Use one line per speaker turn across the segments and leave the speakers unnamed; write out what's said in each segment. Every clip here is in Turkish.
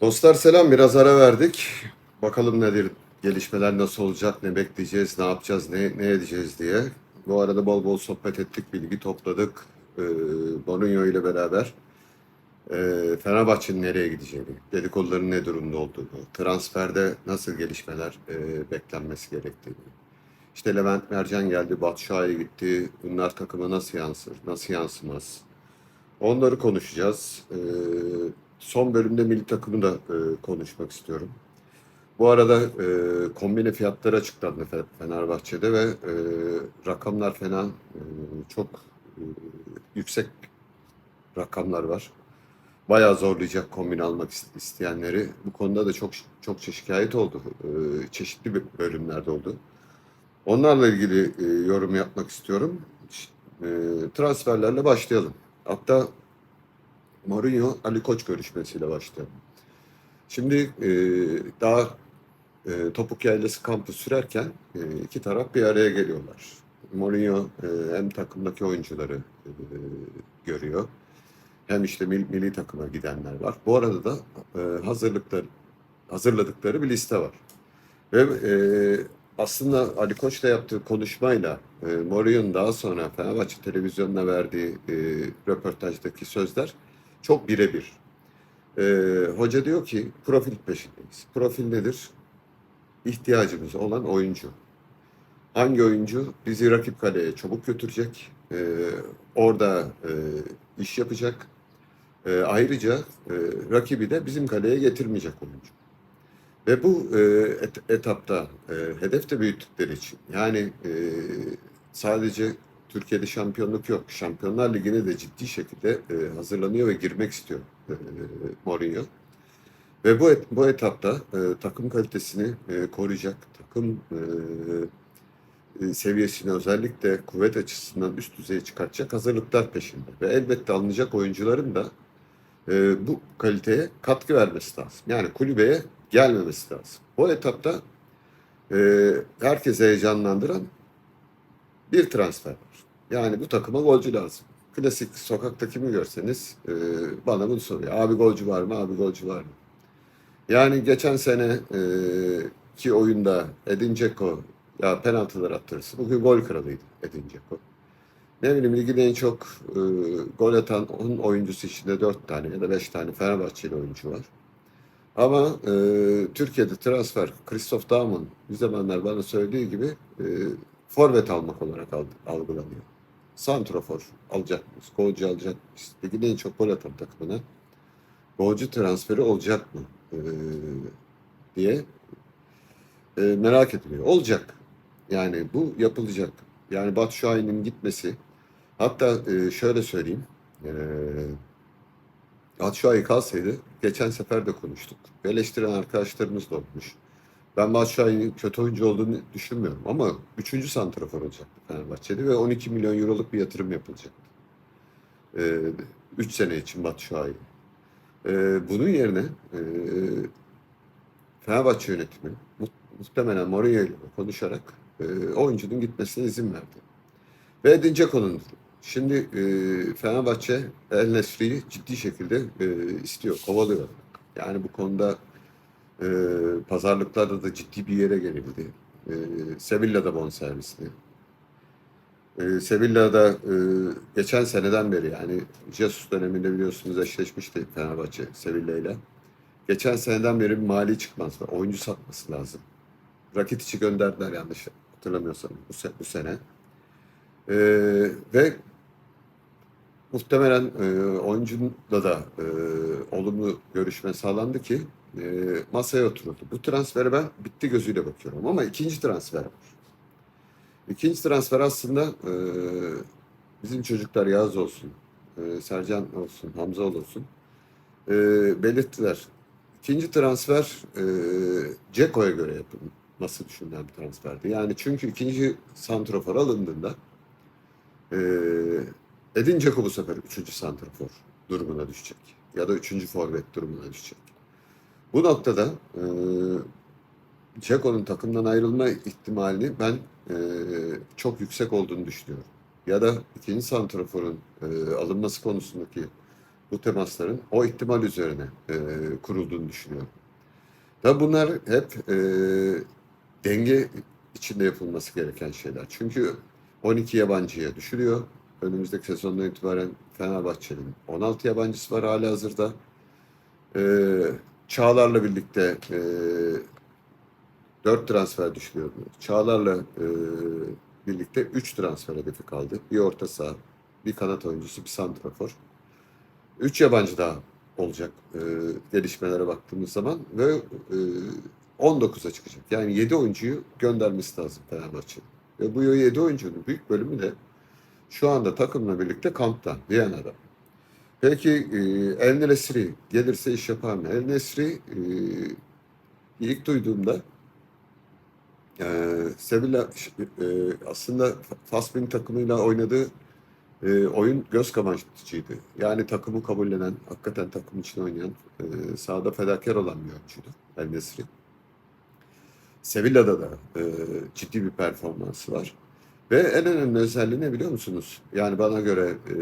Dostlar selam. Biraz ara verdik. Bakalım nedir, gelişmeler nasıl olacak, ne bekleyeceğiz, ne yapacağız, ne, ne edeceğiz diye. Bu arada bol bol sohbet ettik, bilgi topladık. Ee, Mourinho ile beraber ee, Fenerbahçe'nin nereye gideceğini, dedikoduların ne durumda olduğunu, transferde nasıl gelişmeler e, beklenmesi gerektiğini. İşte Levent Mercan geldi, Şahin gitti. Bunlar takıma nasıl yansır, nasıl yansımaz? Onları konuşacağız. Ee, son bölümde milli takımı da e, konuşmak istiyorum. Bu arada e, kombine fiyatları açıklandı Fe- Fenerbahçe'de ve e, rakamlar fena e, çok e, yüksek rakamlar var. Bayağı zorlayacak kombine almak is- isteyenleri. Bu konuda da çok çokça şikayet oldu. E, çeşitli bölümlerde oldu. Onlarla ilgili e, yorum yapmak istiyorum. E, transferlerle başlayalım. Hatta Mourinho Ali Koç görüşmesiyle başlayalım. Şimdi e, daha e, topuk yaylası kampı sürerken e, iki taraf bir araya geliyorlar. Mourinho e, hem takımdaki oyuncuları e, görüyor hem işte mil- milli takıma gidenler var. Bu arada da e, hazırlıkları hazırladıkları bir liste var. Ve e, aslında Ali Koç'la yaptığı konuşmayla e, Mourinho'nun daha sonra Fenerbahçe televizyonuna verdiği e, röportajdaki sözler çok birebir. E, hoca diyor ki profil peşindeyiz. Profil nedir? İhtiyacımız olan oyuncu. Hangi oyuncu bizi rakip kaleye çabuk götürecek, e, orada e, iş yapacak. E, ayrıca e, rakibi de bizim kaleye getirmeyecek oyuncu. Ve bu e, et- etapta e, hedef de büyüttükleri için yani e, sadece Türkiye'de şampiyonluk yok. Şampiyonlar Ligi'ne de ciddi şekilde e, hazırlanıyor ve girmek istiyor e, Mourinho. Ve bu et- bu etapta e, takım kalitesini e, koruyacak, takım e, e, seviyesini özellikle kuvvet açısından üst düzeye çıkartacak hazırlıklar peşinde. Ve elbette alınacak oyuncuların da e, bu kaliteye katkı vermesi lazım. Yani kulübeye gelmemesi lazım. O etapta e, herkese heyecanlandıran bir transfer var. Yani bu takıma golcü lazım. Klasik sokakta kimi görseniz e, bana bunu soruyor. Abi golcü var mı? Abi golcü var mı? Yani geçen sene e, ki oyunda Edin Dzeko ya penaltılar attırırsa bugün gol kralıydı Edin Dzeko. Ne bileyim ligin en çok e, gol atan 10 oyuncusu içinde 4 tane ya da 5 tane Fenerbahçeli oyuncu var. Ama e, Türkiye'de transfer Christoph Daum'un bir zamanlar bana söylediği gibi e, forvet almak olarak alg- algılanıyor. Santrofor alacak mıyız? Golcü alacak mıyız? Ligin en çok gol atan takımına golcü transferi olacak mı? E, diye e, merak ediliyor. Olacak. Yani bu yapılacak. Yani Batu Şahin'in gitmesi hatta e, şöyle söyleyeyim. E, Batu Şahin kalsaydı geçen sefer de konuştuk. Eleştiren arkadaşlarımız da olmuş. Ben Batu Şahin'in kötü oyuncu olduğunu düşünmüyorum ama 3. santrafor olacaktı Fenerbahçe'de ve 12 milyon euroluk bir yatırım yapılacaktı. 3 sene için Batu Şahin. E, bunun yerine e, Fenerbahçe yönetimi mu- muhtemelen Mourinho ile konuşarak e, oyuncunun gitmesine izin verdi. Ve Edin Dzeko'nun durumu. Şimdi e, Fenerbahçe El Nesri'yi ciddi şekilde e, istiyor, kovalıyor. Yani bu konuda e, pazarlıklarda da ciddi bir yere gelildi. E, Sevilla'da bonservisli. E, Sevilla'da e, geçen seneden beri yani Jesus döneminde biliyorsunuz eşleşmişti Fenerbahçe Sevilla ile. Geçen seneden beri bir mali çıkmaz var. Oyuncu satması lazım. Rakitic'i gönderdiler yanlış hatırlamıyorsam bu, se- bu sene. Ee, ve muhtemelen e, oyuncuyla da e, olumlu görüşme sağlandı ki e, masaya oturuldu. Bu transfere ben bitti gözüyle bakıyorum ama ikinci transfer var. İkinci transfer aslında e, bizim çocuklar Yağız olsun, e, Sercan olsun, Hamza olsun e, belirttiler. İkinci transfer Ceko'ya göre yapılması düşünülen bir transferdi. Yani çünkü ikinci santrafor alındığında Edin Dzeko bu sefer üçüncü santrafor durumuna düşecek. Ya da üçüncü forvet durumuna düşecek. Bu noktada e, takımdan ayrılma ihtimalini ben e, çok yüksek olduğunu düşünüyorum. Ya da ikinci santraforun e, alınması konusundaki bu temasların o ihtimal üzerine e, kurulduğunu düşünüyorum. Tabii bunlar hep e, denge içinde yapılması gereken şeyler. Çünkü 12 yabancıya düşürüyor. Önümüzdeki sezondan itibaren Fenerbahçe'nin 16 yabancısı var hala hazırda. E, Çağlar'la birlikte e, 4 transfer düşünüyorum. Çağlar'la e, birlikte 3 transfer hedefi kaldı. Bir orta saha, bir kanat oyuncusu, bir santrafor. 3 yabancı daha olacak e, gelişmelere baktığımız zaman ve e, 19'a çıkacak. Yani 7 oyuncuyu göndermesi lazım Fenerbahçe. Ve bu 7 oyuncunun büyük bölümü de şu anda takımla birlikte kampta, Viyana'da. Peki e, El Nesri gelirse iş yapar mı? El Nesri e, ilk duyduğumda e, Sevilla aslında Fasbin takımıyla oynadığı oyun göz kamaştırıcıydı. Yani takımı kabullenen, hakikaten takım için oynayan, e, sahada fedakar olan bir oyuncuydu El Nesri. Sevilla'da da e, ciddi bir performansı var. Ve en önemli özelliği ne biliyor musunuz? Yani bana göre e,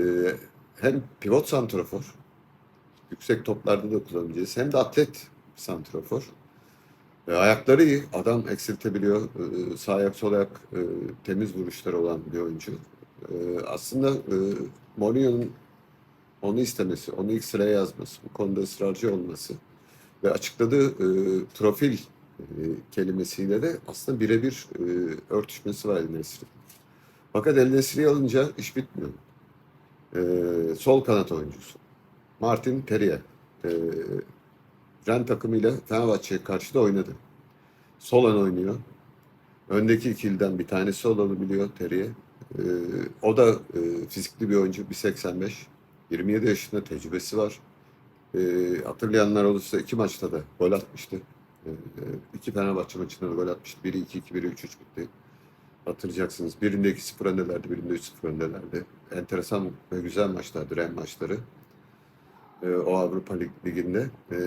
hem pivot santrafor, yüksek toplarda da kullanabileceğiz, hem de atlet santrafor. E, ayakları iyi, adam eksiltebiliyor. E, sağ ayak, sol ayak e, temiz vuruşları olan bir oyuncu. E, aslında e, Mourinho'nun onu istemesi, onu ilk sıraya yazması, bu konuda ısrarcı olması ve açıkladığı e, profil e, kelimesiyle de aslında birebir e, örtüşmesi var El Nesri. Fakat El Nesri'yi alınca iş bitmiyor. E, sol kanat oyuncusu. Martin Terrier. E, Ren takımıyla Fenerbahçe'ye karşı da oynadı. Sol ön oynuyor. Öndeki ikiliden bir tanesi sol alabiliyor Terrier. E, o da e, fizikli bir oyuncu. 1.85. 27 yaşında tecrübesi var. E, hatırlayanlar olursa iki maçta da gol atmıştı. E, iki Fenerbahçe maçında da gol atmıştı. Biri 2-2, biri 3-3 bitti. Hatırlayacaksınız. Birinde 2-0 öndelerdi, birinde 3-0 öndelerdi. Enteresan ve güzel maçlardı, Ren maçları. E, o Avrupa Lig, Ligi'nde. E,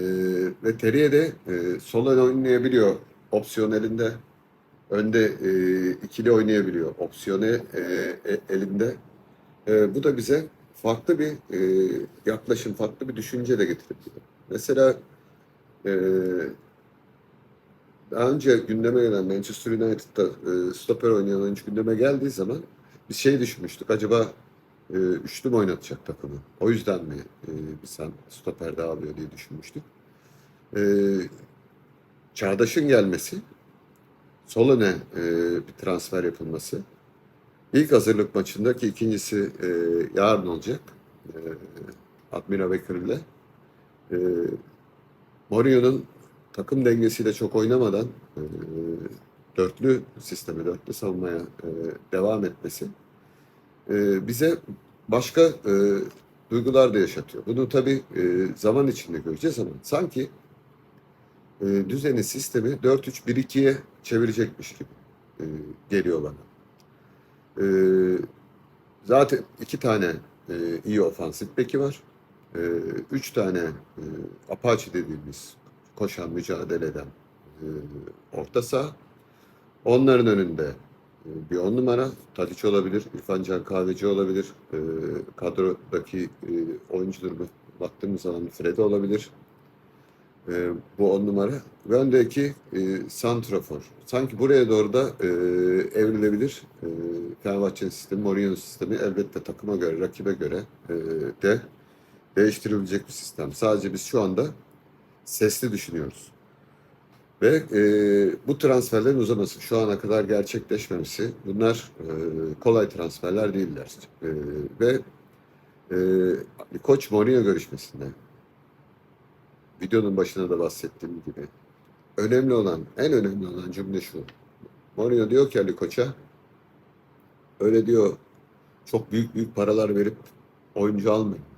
ve Terrier de e, sol oynayabiliyor. Opsiyon elinde. Önde e, ikili oynayabiliyor. Opsiyonu e, e, elinde. E, bu da bize farklı bir e, yaklaşım, farklı bir düşünce de getirebiliyor. Mesela e, daha önce gündeme gelen Manchester United'da e, stoper oynayan oyuncu gündeme geldiği zaman bir şey düşünmüştük. Acaba e, üçlü mü oynatacak takımı? O yüzden mi e, bir sen stoper alıyor diye düşünmüştük. E, Çağdaş'ın gelmesi, sol öne e, bir transfer yapılması, ilk hazırlık maçında ki ikincisi e, yarın olacak e, Admira Bekir ile e, Mourinho'nun takım dengesiyle çok oynamadan e, dörtlü sisteme, dörtlü savunmaya e, devam etmesi e, bize başka e, duygular da yaşatıyor. Bunu tabii e, zaman içinde göreceğiz ama sanki e, düzeni, sistemi 4-3-1-2'ye çevirecekmiş gibi e, geliyor bana. E, zaten iki tane e, iyi ofansif beki var. E, üç tane e, Apache dediğimiz koşan, mücadele eden e, orta saha. Onların önünde bir on numara Tadiç olabilir, İrfan Can Kahveci olabilir. E, kadrodaki e, oyuncularıma baktığımız zaman Fred'e olabilir. E, bu on numara. Ve öndeki e, Santrafor. Sanki buraya doğru da e, evrilebilir. E, Fenerbahçe'nin sistemi, Mourinho'nun sistemi elbette takıma göre, rakibe göre e, de değiştirilecek bir sistem. Sadece biz şu anda sesli düşünüyoruz. Ve e, bu transferlerin uzaması, şu ana kadar gerçekleşmemesi, bunlar e, kolay transferler değiller. E, ve e, Koç Mourinho görüşmesinde, videonun başına da bahsettiğim gibi, önemli olan, en önemli olan cümle şu. Mourinho diyor ki Ali Koç'a, öyle diyor, çok büyük büyük paralar verip oyuncu almayın.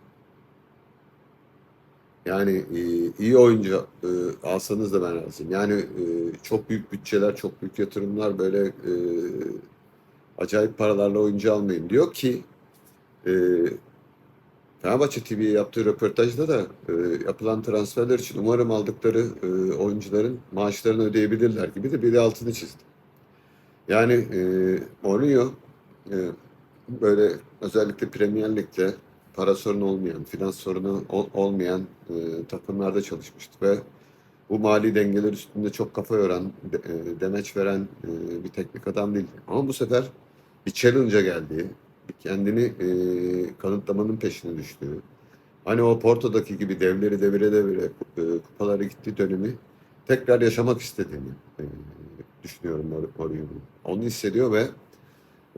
Yani e, iyi oyuncu e, alsanız da ben razıyım. Yani e, çok büyük bütçeler, çok büyük yatırımlar böyle e, acayip paralarla oyuncu almayın diyor ki e, Fenerbahçe TV'ye yaptığı röportajda da e, yapılan transferler için umarım aldıkları e, oyuncuların maaşlarını ödeyebilirler gibi de bir de altını çizdi. Yani e, Mourinho e, böyle özellikle Premier Lig'de para sorunu olmayan, finans sorunu ol- olmayan e, takımlarda çalışmıştı ve bu mali dengeler üstünde çok kafa yoran, de- e, demeç veren e, bir teknik adam değil. Ama bu sefer bir challenge'a geldiği, kendini e, kanıtlamanın peşine düştüğü, hani o Porto'daki gibi devleri devire devire e, kupalara gittiği dönemi tekrar yaşamak istediğini e, düşünüyorum Mourinho'nun. Onu hissediyor ve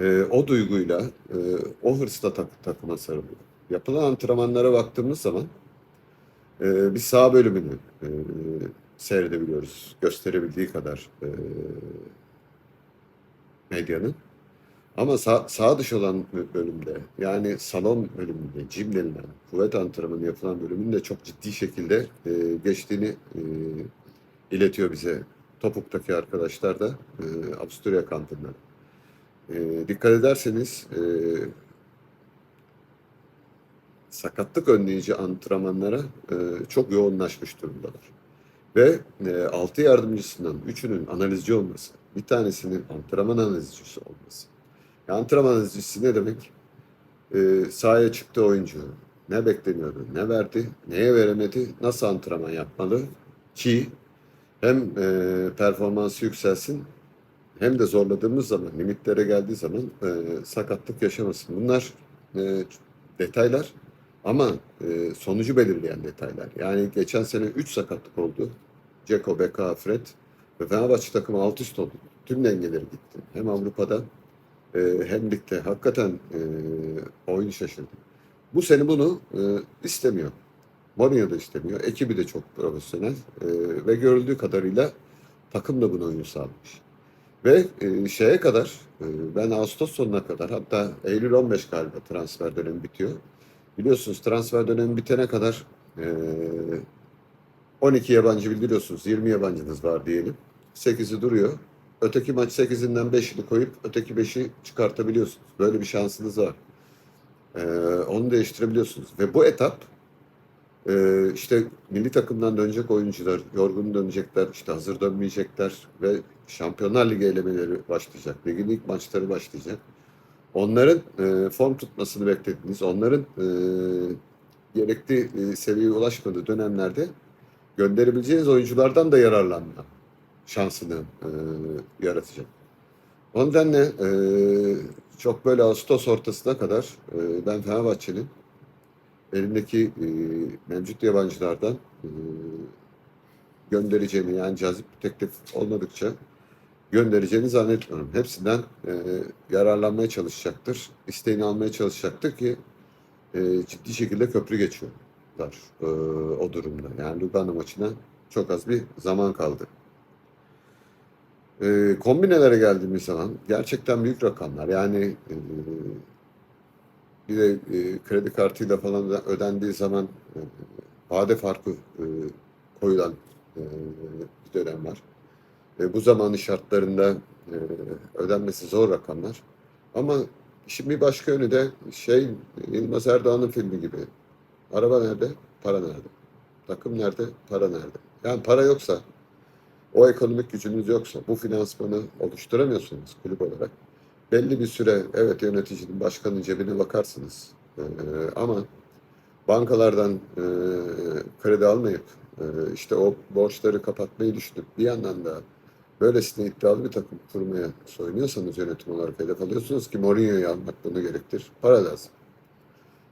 e, o duyguyla, e, o hırsla tak- takıma sarılıyor. Yapılan antrenmanlara baktığımız zaman e, bir sağ bölümünü e, seyredebiliyoruz. Gösterebildiği kadar e, medyanın. Ama sağ, sağ dışı olan bölümde yani salon bölümünde, gym denilen kuvvet antrenmanı yapılan bölümün de çok ciddi şekilde e, geçtiğini e, iletiyor bize Topuk'taki arkadaşlar da e, Avusturya kampından. E, dikkat ederseniz e, sakatlık önleyici antrenmanlara e, çok yoğunlaşmış durumdalar. Ve e, altı yardımcısından üçünün analizci olması, bir tanesinin antrenman analizcisi olması. Ya antrenman analizcisi ne demek? E, sahaya çıktı oyuncu. Ne bekleniyordu, ne verdi, neye veremedi, nasıl antrenman yapmalı ki hem e, performansı yükselsin hem de zorladığımız zaman, limitlere geldiği zaman e, sakatlık yaşamasın. Bunlar e, detaylar ama e, sonucu belirleyen detaylar. Yani geçen sene 3 sakatlık oldu. Ceko, Beka, Fred ve Fenerbahçe takımı alt üst oldu. Tüm dengeleri gitti. Hem Avrupa'da e, hem ligde. Hakikaten e, oyunu şaşırdı. Bu sene bunu e, istemiyor. Mourinho da istemiyor. Ekibi de çok profesyonel. E, ve görüldüğü kadarıyla takım da buna uyum sağlamış. Ve e, şeye kadar, e, ben Ağustos sonuna kadar hatta Eylül 15 galiba transfer dönemi bitiyor. Biliyorsunuz transfer dönemi bitene kadar e, 12 yabancı bildiriyorsunuz. 20 yabancınız var diyelim. 8'i duruyor. Öteki maç 8'inden 5'ini koyup öteki 5'i çıkartabiliyorsunuz. Böyle bir şansınız var. E, onu değiştirebiliyorsunuz. Ve bu etap e, işte milli takımdan dönecek oyuncular yorgun dönecekler, işte hazır dönmeyecekler ve Şampiyonlar Ligi elemeleri başlayacak. Ligin ilk maçları başlayacak. Onların e, form tutmasını beklediğiniz, onların e, gerekli e, seviyeye ulaşmadığı dönemlerde gönderebileceğiniz oyunculardan da yararlanma şansını e, yaratacak. O nedenle e, çok böyle Ağustos ortasına kadar e, ben Fenerbahçe'nin elimdeki e, mevcut yabancılardan e, göndereceğini yani cazip bir teklif olmadıkça göndereceğini zannetmiyorum. Hepsinden e, yararlanmaya çalışacaktır. İsteğini almaya çalışacaktır ki e, ciddi şekilde köprü geçiyorlar e, o durumda. Yani Lugano maçına çok az bir zaman kaldı. E, kombinelere geldiğimiz zaman gerçekten büyük rakamlar. Yani e, bir de e, kredi kartıyla falan da ödendiği zaman e, vade farkı e, koyulan e, bir dönem var. E, bu zamanın şartlarında e, ödenmesi zor rakamlar. Ama şimdi bir başka yönü de şey Yılmaz Erdoğan'ın filmi gibi. Araba nerede? Para nerede? Takım nerede? Para nerede? Yani para yoksa, o ekonomik gücünüz yoksa, bu finansmanı oluşturamıyorsunuz kulüp olarak. Belli bir süre evet yöneticinin, başkanın cebine bakarsınız. Ee, ama bankalardan e, kredi almayıp e, işte o borçları kapatmayı düşünüp bir yandan da böylesine iddialı bir takım kurmaya soyunuyorsanız yönetim olarak hedef alıyorsunuz ki Mourinho'yu almak bunu gerektir. Para lazım.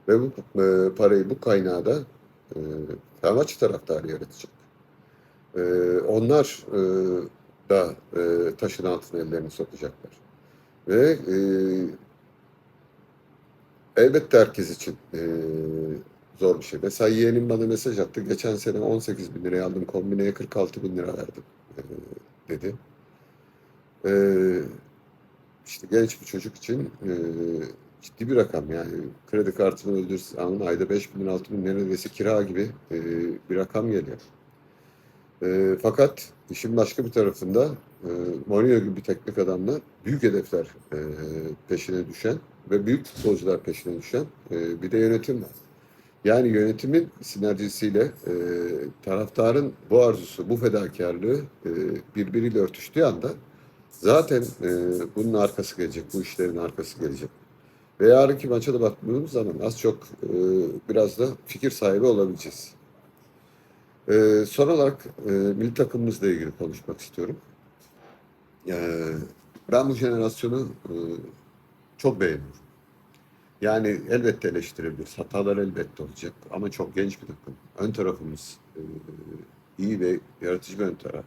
Ve bu e, parayı bu kaynağı da e, Fenerbahçe taraftarı yaratacak. E, onlar e, da e, taşın altına ellerini sokacaklar. Ve e, elbette herkes için e, zor bir şey. Mesela yeğenim bana mesaj attı. Geçen sene 18 bin liraya aldım. Kombineye 46 bin lira verdim e, dedi. E, işte genç bir çocuk için e, ciddi bir rakam yani. Kredi kartını öldürürsen ayda 5 bin lira 6 bin neredeyse kira gibi e, bir rakam geliyor. E, fakat işin başka bir tarafında e, Mourinho gibi bir teknik adamla büyük hedefler e, peşine düşen ve büyük futbolcular peşine düşen e, bir de yönetim var. Yani yönetimin sinerjisiyle e, taraftarın bu arzusu, bu fedakarlığı e, birbiriyle örtüştüğü anda zaten e, bunun arkası gelecek, bu işlerin arkası gelecek. Ve yarınki maça da baktığımız zaman az çok e, biraz da fikir sahibi olabileceğiz. E, son olarak e, milli takımımızla ilgili konuşmak istiyorum. E, ben bu jenerasyonu e, çok beğeniyorum. Yani elbette eleştirebiliriz. Hatalar elbette olacak. Ama çok genç bir takım. Ön tarafımız e, iyi ve yaratıcı bir ön taraf.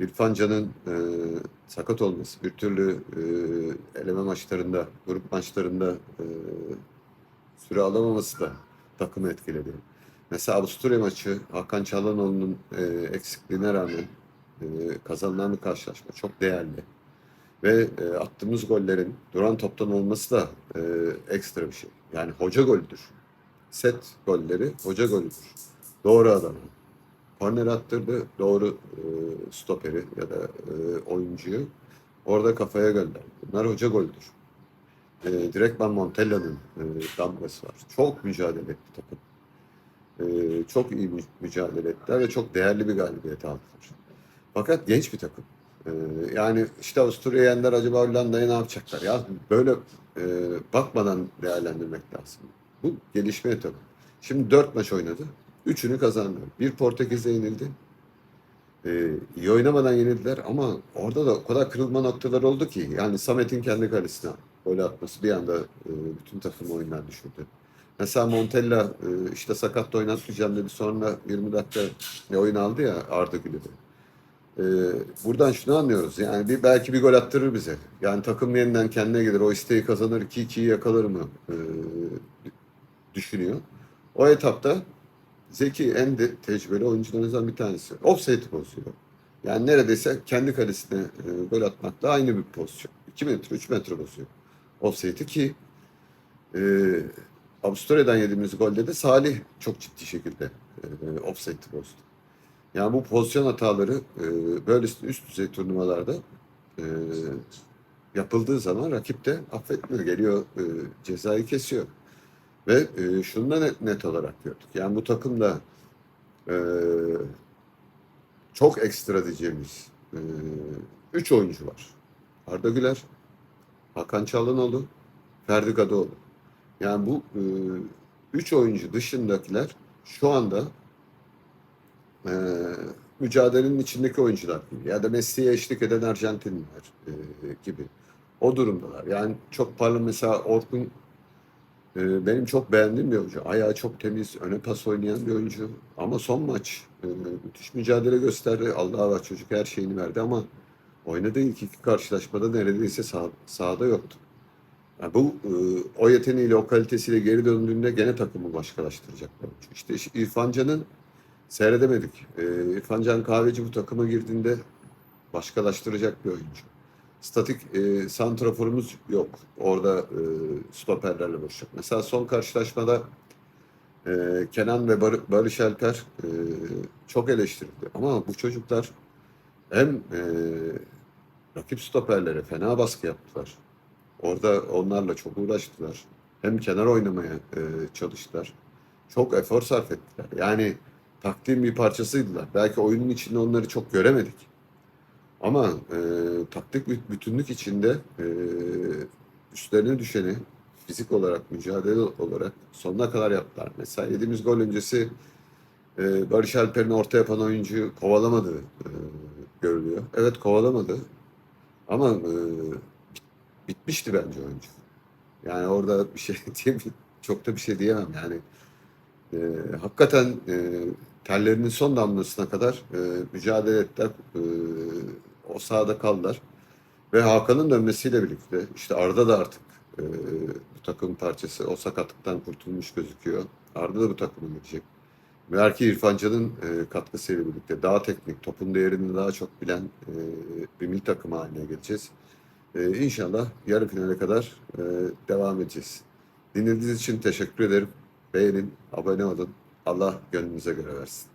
İrfan Can'ın e, sakat olması, bir türlü e, eleme maçlarında, grup maçlarında e, süre alamaması da takımı etkiledi. Mesela Avusturya maçı Hakan Çalhanoğlu'nun e, eksikliğine rağmen e, kazanılan bir karşılaşma. Çok değerli. Ve e, attığımız gollerin duran toptan olması da e, ekstra bir şey. Yani hoca golüdür. Set golleri hoca golüdür. Doğru adamı. Korner attırdı. Doğru e, stoperi ya da e, oyuncuyu. Orada kafaya gönderdi. Bunlar hoca golüdür. E, Direktman Montella'nın e, damgası var. Çok mücadele etti takım. E, çok iyi mü- mücadele ettiler ve çok değerli bir galibiyet aldılar. Fakat genç bir takım. Ee, yani işte Avusturya yendiler acaba Hollanda'ya ne yapacaklar? Ya böyle e, bakmadan değerlendirmek lazım. Bu gelişme etabı. Şimdi dört maç oynadı. Üçünü kazandı. Bir Portekiz'e yenildi. Ee, iyi oynamadan yenildiler ama orada da o kadar kırılma noktaları oldu ki yani Samet'in kendi kalesine gol atması bir anda e, bütün takımı oyundan düşürdü. Mesela Montella e, işte sakat da oynatmayacağım dedi. Sonra 20 dakika oyun aldı ya Arda Güler'i. Ee, buradan şunu anlıyoruz. Yani bir belki bir gol attırır bize. Yani takım yeniden kendine gelir. O isteği kazanır. 2-2'yi yakalar mı? ee, düşünüyor. O etapta Zeki en de tecrübeli oyuncularımızdan bir tanesi. Offside'i bozuyor. Yani neredeyse kendi kalesine e, gol atmakla aynı bir pozisyon. 2 metre, 3 metre bozuyor. Offside'i ki e, Avusturya'dan yediğimiz golde de Salih çok ciddi şekilde e, offside'i bozdu. Yani bu pozisyon hataları e, böyle üst düzey turnuvalarda e, yapıldığı zaman rakip de affetmiyor. Geliyor e, cezayı kesiyor. Ve e, şunu da net, net olarak gördük. Yani bu takımda e, çok ekstra diyeceğimiz e, üç oyuncu var. Arda Güler, Hakan Çalhanoğlu, Ferdi Kadıoğlu. Yani bu e, üç oyuncu dışındakiler şu anda e, mücadelenin içindeki oyuncular gibi ya da Messi'ye eşlik eden Arjantinliler e, gibi o durumdalar. Yani çok parlak mesela Orkun e, benim çok beğendiğim bir oyuncu. Ayağı çok temiz, öne pas oynayan bir oyuncu. Ama son maç e, müthiş mücadele gösterdi. Allah'a var çocuk her şeyini verdi ama oynadığı ilk iki karşılaşmada neredeyse sah sahada yoktu. Yani bu e, o yeteneğiyle, o kalitesiyle geri döndüğünde gene takımı başkalaştıracak. İşte İrfan Can'ın seyredemedik. E, İrfan Can Kahveci bu takıma girdiğinde başkalaştıracak bir oyuncu. Statik e, santraforumuz yok. Orada e, stoperlerle boşluk. Mesela son karşılaşmada e, Kenan ve Bar- Barış Alper e, çok eleştirildi. Ama bu çocuklar hem e, rakip stoperlere fena baskı yaptılar. Orada onlarla çok uğraştılar. Hem kenar oynamaya e, çalıştılar. Çok efor sarf ettiler. Yani taktiğin bir parçasıydılar. Belki oyunun içinde onları çok göremedik. Ama e, taktik bütünlük içinde e, üstlerine düşeni fizik olarak, mücadele olarak sonuna kadar yaptılar. Mesela yediğimiz gol öncesi e, Barış Alper'in orta yapan oyuncuyu kovalamadığı e, görülüyor. Evet kovalamadı ama e, bit- bitmişti bence oyuncu. Yani orada bir şey diyemem, çok da bir şey diyemem yani. E, hakikaten e, terlerinin son damlasına kadar e, mücadele ettiler. E, o sahada kaldılar. Ve Hakan'ın dönmesiyle birlikte işte Arda da artık e, bu takımın parçası. O sakatlıktan kurtulmuş gözüküyor. Arda da bu takıma gidecek. Belki İrfan Can'ın e, katkısıyla birlikte daha teknik, topun değerini daha çok bilen e, bir milli takım haline geleceğiz. E, inşallah yarı finale kadar e, devam edeceğiz. Dinlediğiniz için teşekkür ederim. Beğenin, abone olun. Allah gönlünüze göre versin.